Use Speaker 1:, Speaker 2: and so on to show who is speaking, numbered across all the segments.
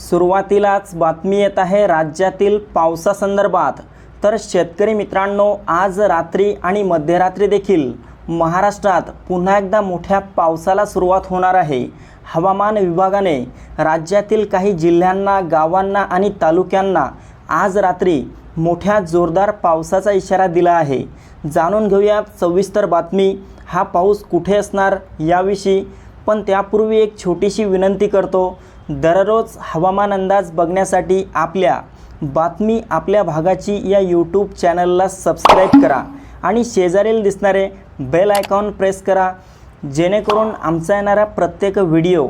Speaker 1: सुरुवातीलाच बातमी येत आहे राज्यातील पावसासंदर्भात. तर शेतकरी मित्रांनो आज रात्री आणि मध्यरात्री देखील महाराष्ट्रात पुन्हा एकदा मोठ्या पावसाला सुरुवात होणार आहे. हवामान विभागाने राज्यातील काही जिल्ह्यांना गावांना आणि तालुक्यांना आज रात्री मोठ्या जोरदार पावसाचा इशारा दिला आहे. जाणून घेऊया सविस्तर बातमी. हा पाऊस कुठे असणार याविषयी पण त्यापूर्वी एक छोटीशी विनंती करतो. दररोज हवामान अंदाज बघण्यासाठी आपल्या बातमी आपल्या भागाची या यूट्यूब चॅनलला सबस्क्राईब करा आणि शेजारील दिसणारे बेल आयकॉन प्रेस करा जेणेकरून आमचा येणारा प्रत्येक व्हिडिओ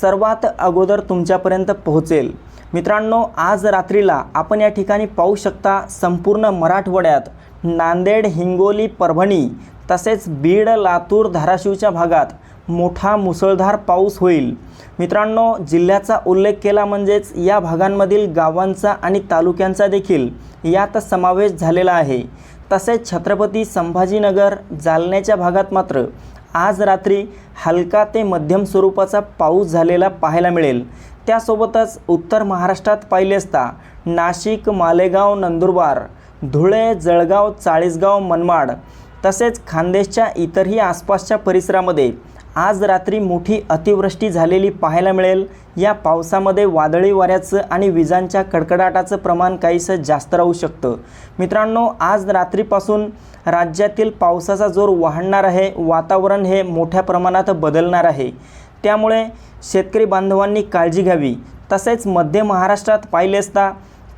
Speaker 1: सर्वात अगोदर तुमच्यापर्यंत पोहोचेल. मित्रांनो आज रात्रीला आपण या ठिकाणी पाहू शकता संपूर्ण मराठवाड्यात नांदेड हिंगोली परभणी तसेच बीड लातूर धाराशिवच्या भागात मोठा मुसळधार पाऊस होईल. मित्रांनो जिल्ह्याचा उल्लेख केला म्हणजेच या भागांमधील गावांचा आणि तालुक्यांचा देखील यात समावेश झालेला आहे. तसेच छत्रपती संभाजीनगर जालन्याच्या भागात मात्र आज रात्री हलका ते मध्यम स्वरूपाचा पाऊस झालेला पाहायला मिळेल. त्यासोबतच उत्तर महाराष्ट्रात पाहिले असता नाशिक मालेगाव नंदुरबार धुळे जळगाव चाळीसगाव मनमाड तसेच खानदेशच्या इतरही आसपासच्या परिसरामध्ये आज रात्री मोठी अतिवृष्टी झालेली पाहायला मिळेल. या पावसामध्ये वादळी वाऱ्याचं आणि विजांच्या कडकडाटाचं प्रमाण काहीसं जास्त राहू शकतं. मित्रांनो आज रात्रीपासून राज्यातील पावसाचा जोर वाढणार आहे. वातावरण हे मोठ्या प्रमाणात बदलणार आहे. त्यामुळे शेतकरी बांधवांनी काळजी घ्यावी. तसेच मध्य महाराष्ट्रात पाहिले असता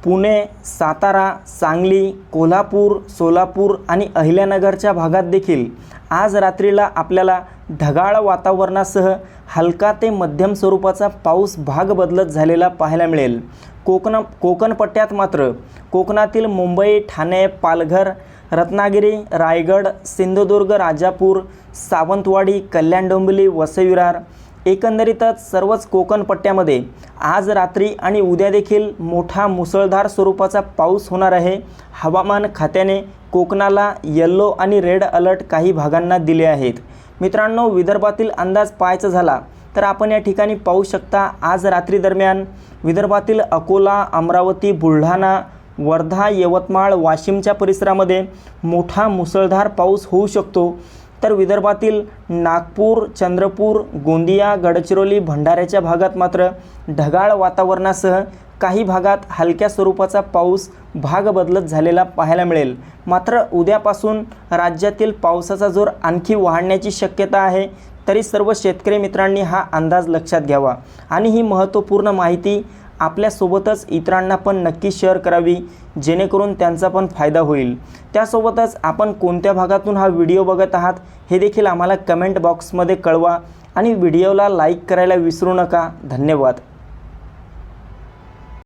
Speaker 1: पुणे सातारा सांगली कोल्हापूर सोलापूर आणि अहिल्यानगरच्या भागात देखील आज रात्रीला आपल्याला ढगाळ वातावरणासह हलका ते मध्यम स्वरूपाचा पाऊस भाग बदलत झालेला पाहायला मिळेल. कोकण कोकण पट्ट्यात मात्र कोकणातील मुंबई ठाणे पालघर रत्नागिरी रायगड सिंधुदुर्ग राजापूर सावंतवाडी कल्याण डोंबिवली वसईविरार एकंदरीतच सर्वच कोकण पट्ट्यामध्ये आज रात्री आणि उद्या देखील मोठा मुसळधार स्वरूपाचा पाऊस होणार आहे. हवामान खात्याने कोकणाला येल्लो आणि रेड अलर्ट काही भागांना दिले आहेत. मित्रांनो विदर्भातील अंदाज पाहायचा झाला तर आपण या ठिकाणी पाहू शकता आज रात्री दरम्यान विदर्भातील अकोला अमरावती बुलढाणा वर्धा यवतमाळ वाशिमच्या परिसरामध्ये मोठा मुसळधार पाऊस होऊ शकतो. तर विदर्भातील नागपूर चंद्रपूर गोंदिया गडचिरोली भंडाऱ्याच्या भागात मात्र ढगाळ वातावरणासह काही भागात हलक्या स्वरूपाचा पाऊस भाग बदलत झालेला पाहायला मिळेल. मात्र उद्यापासून राज्यातील पावसाचा जोर आणखी वाढण्याची शक्यता आहे तरी सर्व शेतकरी मित्रांनी हा अंदाज लक्षात घ्यावा. आणि ही महत्त्वपूर्ण माहिती आपल्यासोबतच इतरांना पण नक्की शेअर करावी जेणेकरून त्यांचा पण फायदा होईल. त्यासोबतच आपण कोणत्या भागातून हा व्हिडिओ बघत आहात हे देखील आम्हाला कमेंट बॉक्समध्ये कळवा आणि व्हिडिओला लाईक करायला विसरू नका. धन्यवाद.